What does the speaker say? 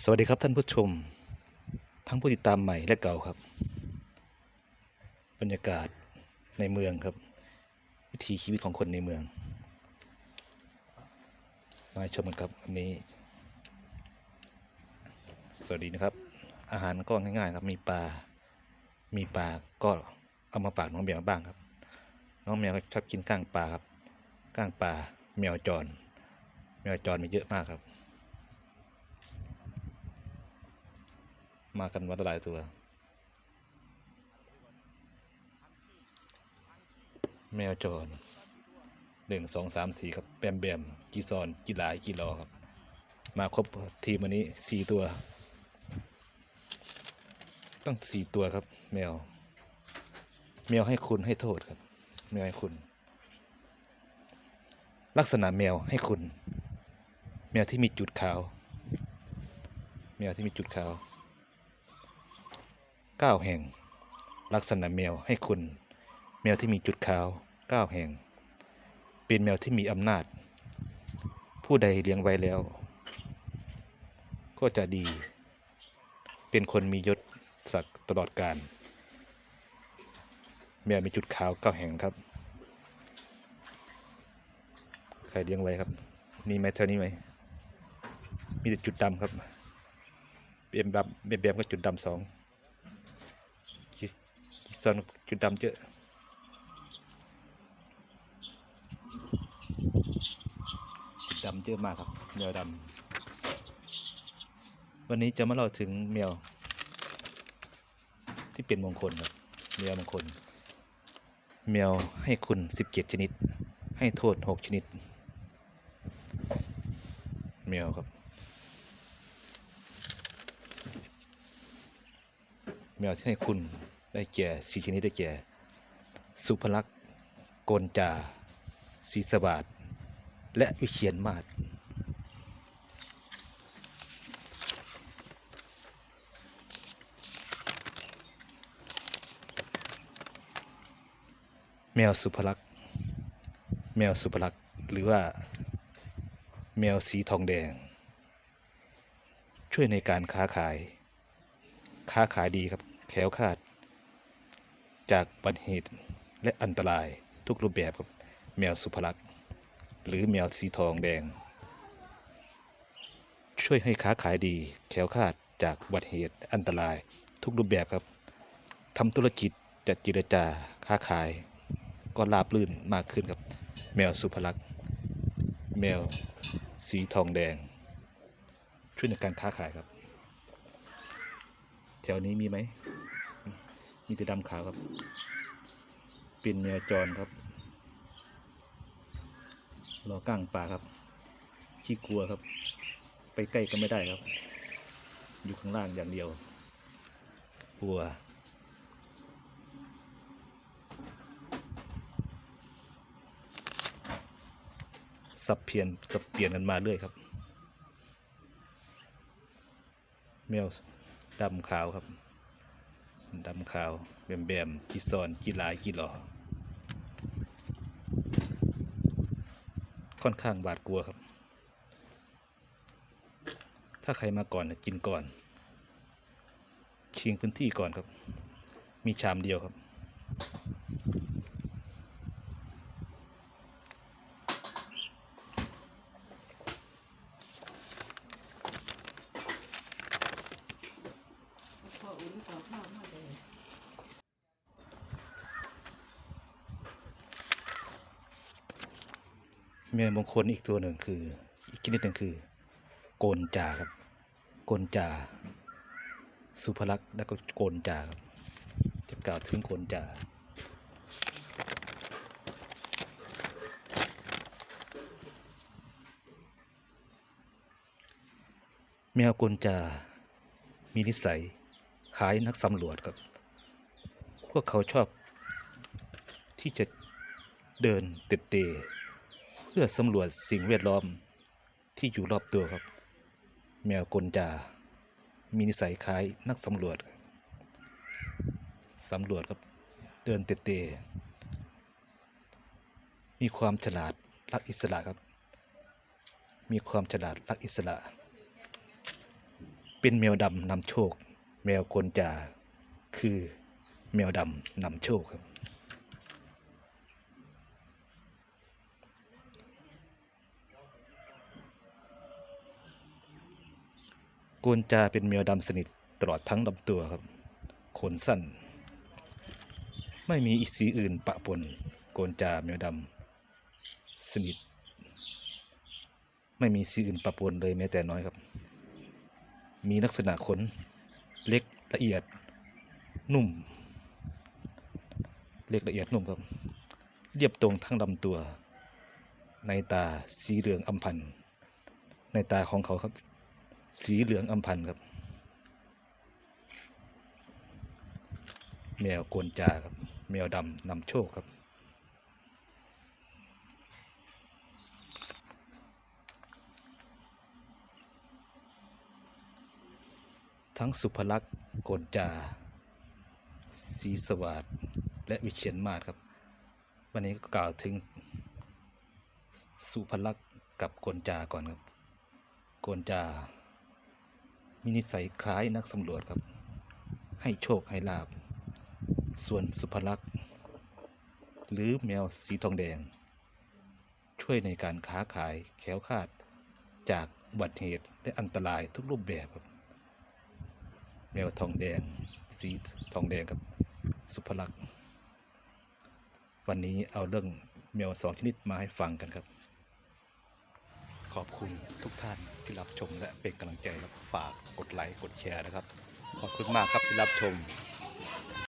สวัสดีครับท่านผู้ชม ทั้งผู้ติดตามใหม่และเก่าครับ บรรยากาศในเมืองครับ วิถีชีวิตของคนในเมือง มาชมกันครับวันนี้ สวัสดีนะครับ อาหารก็ง่ายๆครับมีปลา มีปลาก็เอามาฝากน้องแมวบ้างครับ น้องแมวก็ชอบกินก้างปลาครับก้างปลาแมวจร แมวจรมีเยอะมากครับ มากันวันหลายตัว แมวจรหนึ่งสองสามสี่ครับ แบมแบมจีซอนจีหลายจีรอครับ มาครบทีมวันนี้สี่ตัวต้องสี่ตัวครับ แมว แมวให้คุณให้โทษครับ แมวให้คุณ ลักษณะแมวให้คุณ แมวที่มีจุดขาว แมวที่มีจุดขาว เก้าแห่ง ลักษณะแมวให้คุณ แมวที่มีจุดขาวเก้าแห่ง เป็นแมวที่มีอำนาจ ผู้ใดเลี้ยงไว้แล้ว ก็จะดี เป็นคนมียศศักดิ์ตลอดกาลแมวมีจุดขาวเก้าแห่งครับ ใครเลี้ยงไว้ครับมีไหมเท่านี้ไหม มีแต่จุดดำครับเบียมดำเบียมเบียมก็จุดดำสอง กิซอนจุดดำเยอะจุดดำเยอะมากครับแมวดำวันนี้จะมาเล่าถึงแมวที่เป็นมงคลครับแมวมงคลแมวให้คุณ 17 ชนิด ให้โทษ 6 ชนิดแมวครับแมวที่ให้คุณ ได้แก่สีชนิดได้แก่ สุภลักษณ์โกนจาศีสบาทและวิเชียนมาศแมวสุภลักษณ์แมวสุภลักษณ์หรือว่า แมวสีทองแดง ช่วยในการค้าขาย ค้าขายดีครับแคล้วคลาด จากอุบัติเหตุและอันตรายทุกรูปแบบครับแมวสุภลักษณ์หรือแมวสีทองแดง ช่วยให้ค้าขายดีแคล้วคาดจากบัติเหตุอันตรายทุกรูปแบบครับทำธุรกิจจัดเจรจาค้าขาย ก็ราบรื่นมากขึ้นครับ แมวสุภลักษณ์แมวสีทองแดง ช่วยในการค้าขายครับ แถวนี้มีไหม มีแต่ดำขาวครับเป็นแมวจรครับรอก้างป่าครับ ขี้กลัวครับ ไปใกล้ก็ไม่ได้ครับ อยู่ข้างล่างอย่างเดียว กลัวสับเพียนสับเปลี่ยนกันมาเรื่อยครับ แมวดำขาวครับ ดำขาว แบมแบมกีซอนกีหลายกีหลอค่อนข้างบาดกลัวครับ ถ้าใครมาก่อนกินก่อน ชิงพื้นที่ก่อนครับ มีชามเดียวครับ แมวมงคลอีกตัวหนึ่งคือ อีกชนิดหนึ่งคือ โกนจาครับ โกนจาสุภลักษณ์แล้วก็โกนจาครับจะกล่าวถึงโกนจาแมวโกนจา มีนิสัยคล้ายนักสำรวจครับ พวกเขาชอบที่จะเดินเตะเตะ พื่อสำรวจสิ่งแวดล้อมที่อยู่รอบตัวครับ แมวกลจา มีนิสัยคล้ายนักสำรวจสำรวจครับ เดินเตะมีความฉลาดรักอิสระครับ มีความฉลาดรักอิสระ เป็นแมวดำนำโชค แมวกวนจา คือแมวดำนำโชคครับ กวนจาเป็นแมวดำสนิทตลอดทั้งลำตัวครับ ขนสั้น ไม่มีอีกสีอื่นปะปน โกนจาแมวดำสนิท ไม่มีสีอื่นปะปนเลยแม้แต่น้อยครับ มีลักษณะขนเล็กละเอียดนุ่ม เล็กละเอียดนุ่มครับ เรียบตรงทั้งลำตัว ในตาสีเหลืองอำพันในตาของเขาครับ สีเหลืองอำพันครับ แมวกวนจาครับ แมวดำนำโชคครับทั้งสุภลักษณ์โกนจาศรีสวัสดและวิเชียนมาศครับ วันนี้ก็กล่าวถึง สุภลักษณ์กับโกนจาก่อนครับ โกนจา มีนิสัยคล้ายนักสำรวจครับ ให้โชคให้ลาบ ส่วนสุภลักษณ์หรือแมวสีทองแดง ช่วยในการค้าขายแคล้วคาดจากอุบัติเหตุและอันตรายทุกรูปแบบครับ แมวทองแดง สีทองแดงกับ สุภลักษณ์วันนี้เอาเรื่องแมวสองชนิดมาให้ฟังกันครับ ขอบคุณทุกท่านที่รับชมและเป็นกำลังใจและฝากกดไลค์กดแชร์นะครับ ขอบคุณมากครับที่รับชม